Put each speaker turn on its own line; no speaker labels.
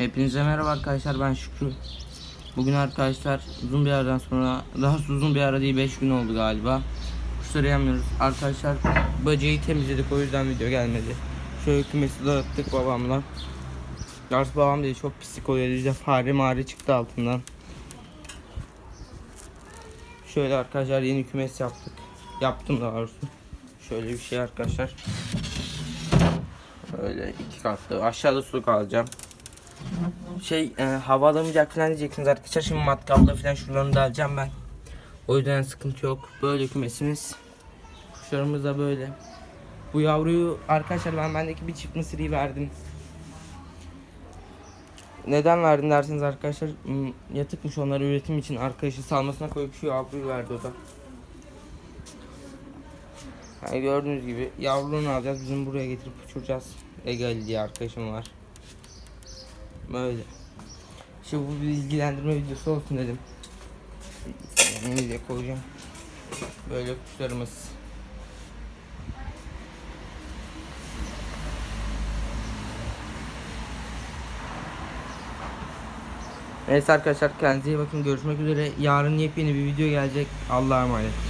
Hepinize merhaba arkadaşlar ben Şükrü. Bugün arkadaşlar uzun bir aradan sonra daha uzun bir ara değil 5 gün oldu galiba. Kuşları yemiyoruz. Arkadaşlar böceği temizledik o yüzden video gelmedi. Şöyle kümesi dağıttık babamla. Gerçi babam dedi çok pislik oluyor işte fare mare çıktı altından. Şöyle arkadaşlar yeni kümes yaptık. Yaptım daha doğrusu. Şöyle bir şey arkadaşlar. Böyle iki katlı. Aşağıda su alacağım şey e, hava alamayacak falan diyeceksiniz arkadaşlar. Şimdi matkapla falan şuralarını da alacağım ben. O yüzden sıkıntı yok. Böyle kümesimiz. Kuşlarımız da böyle. Bu yavruyu arkadaşlar ben bendeki bir çift mısırı verdim. Neden verdim derseniz arkadaşlar hmm, yatıkmış onlar üretim için arkadaşı salmasına koyup şu yavruyu verdi o da. Yani gördüğünüz gibi yavruluğunu alacağız bizim buraya getirip uçuracağız. Egal diye arkadaşım var. Böyle. Şimdi bu bir bilgilendirme videosu olsun dedim. Video koyacağım. Böyle kuşlarımız. Neyse arkadaşlar kendinize iyi bakın. Görüşmek üzere. Yarın yepyeni bir video gelecek. Allah'a emanet.